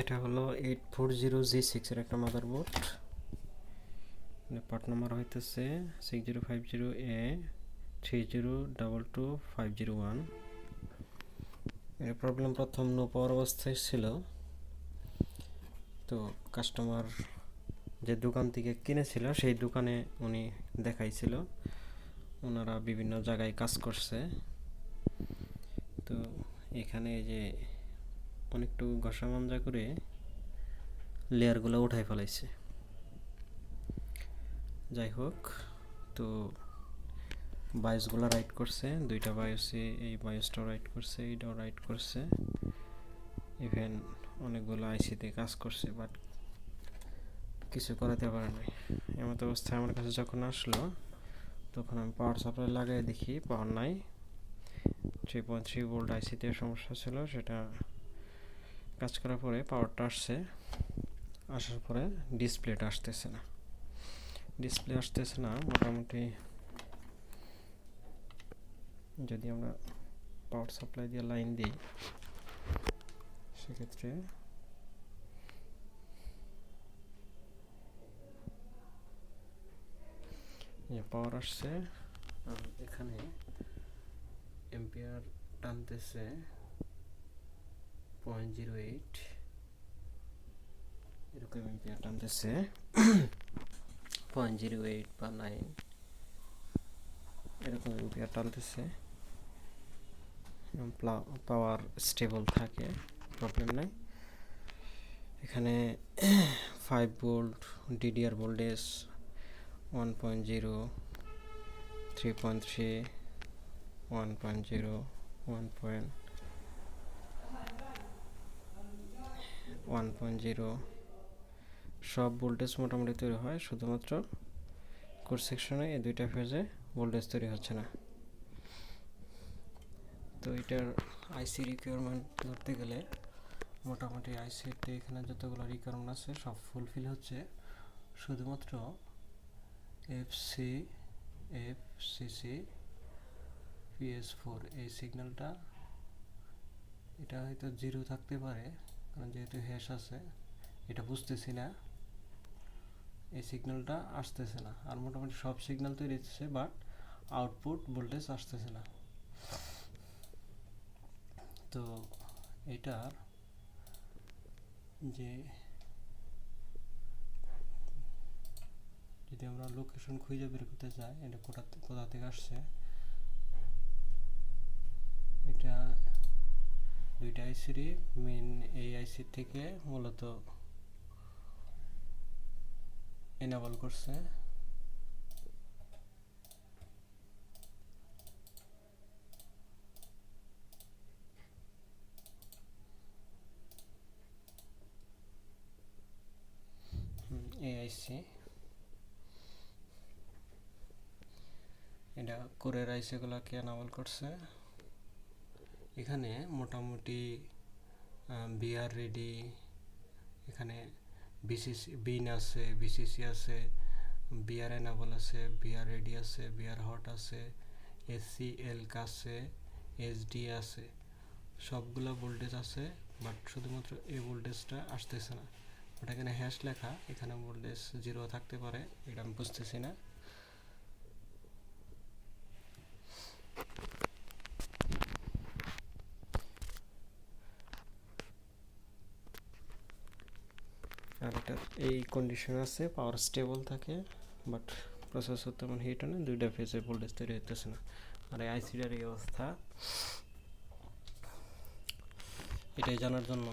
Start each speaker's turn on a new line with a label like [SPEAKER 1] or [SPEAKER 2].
[SPEAKER 1] এটা হলো eight four zero G সিক্সের একটা মাদার বোর্ড পার্ট নাম্বার হইতেছে six zero five zero A three zero double two five zero ওয়ানের problem প্রথম নো পাওয়ার অবস্থায় ছিল। তো কাস্টমার যে দোকান থেকে কিনেছিল, সেই দোকানে উনি দেখাইছিল। ওনারা বিভিন্ন জায়গায় কাজ করছে। তো এখানে এই যে একটু ঘষা মঞ্জা করে লেয়ারগুলো উঠাই ফেলাইছে। যাই হোক, তো বায়োসগুলো রাইট করছে, দুইটা বায়োসে এই বায়োসটাও রাইট করছে, এইটাও রাইট করছে। ইভেন অনেকগুলো আইসিতে কাজ করছে বাট কিছু করাতে পারে নাই। এমত অবস্থায় আমার কাছে যখন আসলো, তখন আমি পাওয়ার সাপ্লাই লাগাই দেখি পাওয়ার নাই। থ্রি পয়েন্ট থ্রি ভোল্ট আইসিতে সমস্যা ছিল, সেটা কাজ করার পরে পাওয়ারটা আসছে। আসার পরে ডিসপ্লেটা আসতেছে না। ডিসপ্লে আসতেছে না, মোটামুটি যদি আমরা পাওয়ার সাপ্লাই দিয়ে লাইন দিই, সেক্ষেত্রে পাওয়ার আসছে এখানে এম্পিয়ার টানতেছে। পয়েন্ট জিরো এইট এরকম। এম্পিয়ার টানতেছে। পয়েন্ট জিরো এইট বা নাইন এরকম এম্পিয়ার টানতেছে। পাওয়ার স্টেবল থাকে প্রবলেম নাই। এখানে five volt DDR voltage one point zero three point three one point zero one point one point zero সব ভোল্টেজ মোটামুটি তৈরি হয়, শুধুমাত্র কোর সেকশনে এই দুইটা ফেজে ভোল্টেজ তৈরি হচ্ছে না। তো এটার আইসি রিকোয়ারমেন্ট ধরতে গেলে মোটামুটি আইসিতে এখানে যতগুলো রিকোয়ারমেন্ট আছে সব ফুলফিল হচ্ছে। শুধুমাত্র F C F CC PS four এই সিগন্যালটা এটা হয়তো জিরো থাকতে পারে। যেহেতু হ্যাশ আছে, এটা বুঝতেছি না, এই সিগন্যালটা আসতেছে না। আর মোটামুটি সব সিগন্যাল তৈরি হচ্ছে বাট আউটপুট ভোল্টেজ আসতেছে না। তো এটার যে যদি আমরা লোকেশন খুঁজে বের করতে চাই, এটা কোথা কোথা থেকে আসছে এটা দুইটা আইসিরই মেন এই আইসি থেকে মূলত এনেবল করছে। এআইসি এটা কোরের আইসিগুলোকে এনাবল করছে। এখানে মোটামুটি বিআর রেডি এখানে বিসিসি বিন আছে বিসিসি আছে বিআর এনাবল আছে বিআর রেডি আছে বিআর হট আছে এসসি এলক আছে এসডি আছে। সবগুলো ভোল্টেজ আছে বাট শুধুমাত্র এই ভোল্টেজটা আসতেছে না। ওটা এখানে হ্যাশ লেখা, এখানে ভোল্টেজ জিরো থাকতে পারে, এটা আমি বুঝতেছি না। আর এটার এই কন্ডিশন আছে পাওয়ার স্টেবল থাকে বাট প্রসেসর তেমন হিট হয় না দুইটা ফেজে ভোল্টেজ তৈরি হতেছে না। আর এই আইসিটার এই অবস্থা। এটাই জানার জন্য।